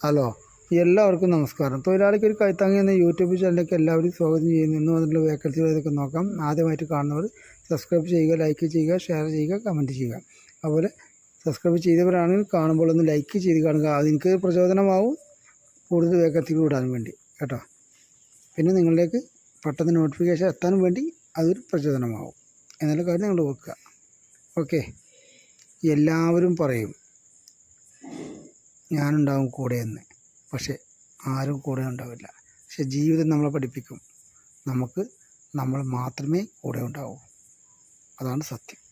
Hello എല്ലാവർക്കും നമസ്കാരം. തൊഴിലാളിക്ക് ഒരു കൈത്താങ്ങി എന്ന യൂട്യൂബ് ചാനലിലേക്ക് എല്ലാവരും സ്വാഗതം ചെയ്യുന്നു. ഇന്ന് വന്നിട്ടുള്ള വേക്കൻസികൾ ഇതൊക്കെ നോക്കാം. ആദ്യമായിട്ട് കാണുന്നവർ സബ്സ്ക്രൈബ് ചെയ്യുക ലൈക്ക് ചെയ്യുക ഷെയർ ചെയ്യുക കമന്റ് ചെയ്യുക. അതുപോലെ സബ്സ്ക്രൈബ് ചെയ്തവരാണെങ്കിൽ കാണുമ്പോൾ ഒന്ന് ലൈക്ക് ചെയ്ത് കാണുക. അത് എനിക്ക് പ്രചോദനമാവും കൂടുതൽ വേക്കൻസികൾ വിടാൻ വേണ്ടി. കേട്ടോ? പിന്നെ നിങ്ങളിലേക്ക് പെട്ടെന്ന് നോട്ടിഫിക്കേഷൻ എത്താനും വേണ്ടി അതൊരു പ്രചോദനമാവും. എന്നുള്ള കാര്യം നിങ്ങൾ ഓർക്കുക. ഓക്കെ എല്ലാവരും പറയും. ഞാനുണ്ടാവും കൂടെയെന്ന്. പക്ഷേ ആരും കൂടെ ഉണ്ടാവില്ല. പക്ഷെ ജീവിതം നമ്മളെ പഠിപ്പിക്കും. നമുക്ക് നമ്മൾ മാത്രമേ കൂടെ ഉണ്ടാവൂ. അതാണ് സത്യം.